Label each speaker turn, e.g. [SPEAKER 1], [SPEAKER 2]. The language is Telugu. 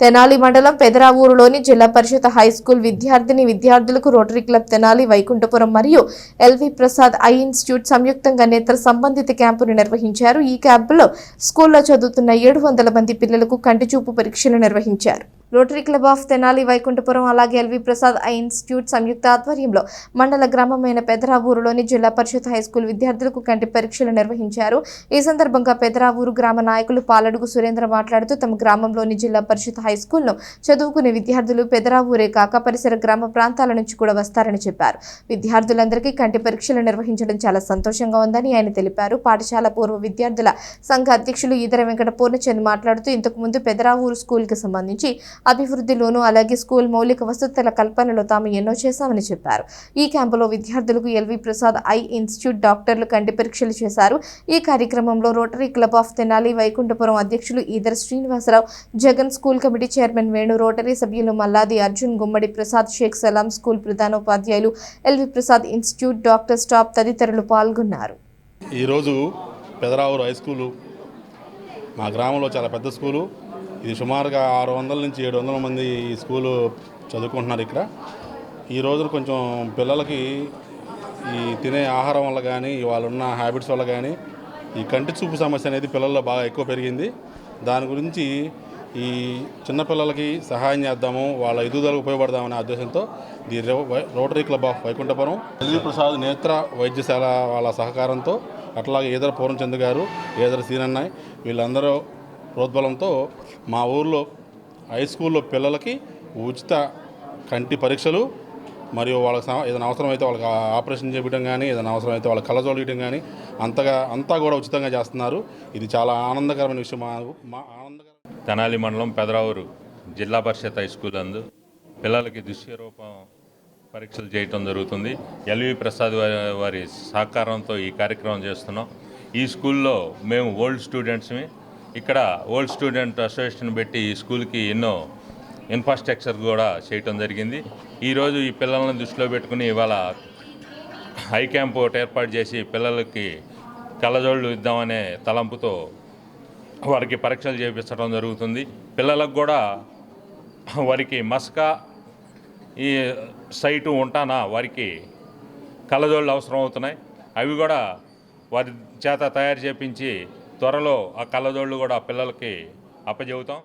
[SPEAKER 1] తెనాలి మండలం పెదరావూరులోని జిల్లా పరిషత్ హై స్కూల్ విద్యార్థిని విద్యార్థులకు రోటరీ క్లబ్ తెనాలి వైకుంఠపురం మరియు ఎల్వి ప్రసాద్ ఐ ఇన్స్టిట్యూట్ సంయుక్తంగా నేత్ర సంబంధిత క్యాంపును నిర్వహించారు. ఈ క్యాంపులో స్కూల్లో చదువుతున్న ఏడు వందల మంది పిల్లలకు కంటి చూపు పరీక్షలు నిర్వహించారు. Rotary Club of Tenali Vaikunthapuram అలాగే L V Prasad eye institute సంయుక్త ఆధ్వర్యంలో మండల గ్రామమైన పెదరావూరులోని జిల్లా పరిషత్ హై స్కూల్ విద్యార్థులకు కంటి పరీక్షలు నిర్వహించారు. ఈ సందర్భంగా పెదరావూరు గ్రామ నాయకులు పాలడుగు సురేంద్ర మాట్లాడుతూ తమ గ్రామంలోని జిల్లా పరిషత్ హై స్కూల్లో చదువుకునే విద్యార్థులు పెదరావూరే కాక పరిసర గ్రామ ప్రాంతాల నుంచి కూడా వస్తారని చెప్పారు. విద్యార్థులందరికీ కంటి పరీక్షలు నిర్వహించడం చాలా సంతోషంగా ఉందని ఆయన తెలిపారు. పాఠశాల పూర్వ విద్యార్థుల సంఘ అధ్యక్షులు ఈదర వెంకట పూర్ణచంద్ మాట్లాడుతూ ఇంతకుముందు పెదరావూరు స్కూల్కి సంబంధించి అభివృద్ధిలోనూ అలాగే స్కూల్ మౌలిక వసతుల కల్పనలో తాము ఎన్నో చేశామని చెప్పారు. ఈ క్యాంపులో విద్యార్థులకు ఎల్వి ప్రసాద్ ఐ ఇన్స్టిట్యూట్ డాక్టర్లు కంటి పరీక్షలు చేశారు. ఈ కార్యక్రమంలో Rotary Club of Tenali Vaikunthapuram అధ్యక్షులు Eedar Srinivasarao Jagan school committee chairman Venu Rotary సభ్యులు మల్లాది అర్జున్ గుమ్మడి ప్రసాద్ షేక్ సలాం స్కూల్ ప్రధానోపాధ్యాయులు L V Prasad institute doctor staff తదితరులు పాల్గొన్నారు.
[SPEAKER 2] ఈరోజు పెదరావూరు హై స్కూలు మా గ్రామంలో చాలా పెద్ద స్కూలు. ఇది సుమారుగా ఆరు వందల నుంచి ఏడు వందల మంది ఈ స్కూలు చదువుకుంటున్నారు ఇక్కడ. ఈ రోజున కొంచెం పిల్లలకి ఈ తినే ఆహారం వల్ల కానీ వాళ్ళు ఉన్న హ్యాబిట్స్ వల్ల కానీ ఈ కంటి చూపు సమస్య అనేది పిల్లల్లో బాగా ఎక్కువ పెరిగింది. దాని గురించి ఈ చిన్నపిల్లలకి సహాయం చేద్దాము వాళ్ళ ఎదుగుదలకు ఉపయోగపడదామనే ఉద్దేశంతో the Rotary Club of Vaikunthapuram L V Prasad నేత్ర వైద్యశాల వాళ్ళ సహకారంతో అట్లాగే ఈదర పూర్ణచంద్ గారు ఈదర సీనన్నాయ్ వీళ్ళందరూ ప్రోద్బలంతో మా ఊర్లో హై స్కూల్లో పిల్లలకి ఉచిత కంటి పరీక్షలు మరియు వాళ్ళకి ఏదైనా అవసరమైతే వాళ్ళకి ఆపరేషన్ చేయడం కానీ ఏదైనా అవసరమైతే వాళ్ళకి కళ్ళజోలు ఇవ్వడం కానీ అంతగా అంతా కూడా ఉచితంగా చేస్తున్నారు. ఇది చాలా ఆనందకరమైన విషయం మా మా ఆనందకర
[SPEAKER 3] తెనాలి మండలం పెదరావూరు జిల్లా పరిషత్ హై స్కూల్ అందు పిల్లలకి దృశ్యరూపం పరీక్షలు చేయటం జరుగుతుంది. ఎల్వి ప్రసాద్ వారి వారి సహకారంతో ఈ కార్యక్రమం చేస్తున్నాం. ఈ స్కూల్లో మేము ఓల్డ్ స్టూడెంట్స్ని ఇక్కడ ఓల్డ్ స్టూడెంట్ అసోసియేషన్ పెట్టి ఈ స్కూల్కి ఎన్నో ఇన్ఫ్రాస్ట్రక్చర్ కూడా చేయటం జరిగింది. ఈరోజు ఈ పిల్లలను దృష్టిలో పెట్టుకుని ఇవాళ హై క్యాంప్ ఒకటి ఏర్పాటు చేసి పిల్లలకి కళ్ళజోళ్ళు ఇద్దామనే తలంపుతో వారికి పరీక్షలు చేపించడం జరుగుతుంది. పిల్లలకు కూడా వారికి మస్కా ఈ సైటు ఉంటానా వారికి కళ్ళజోళ్ళు అవసరం అవుతున్నాయి. అవి కూడా వారి చేత తయారు చేపించి త్వరలో ఆ కళ్ళజోళ్ళు కూడా పిల్లలకి అప్పచెబుతాం.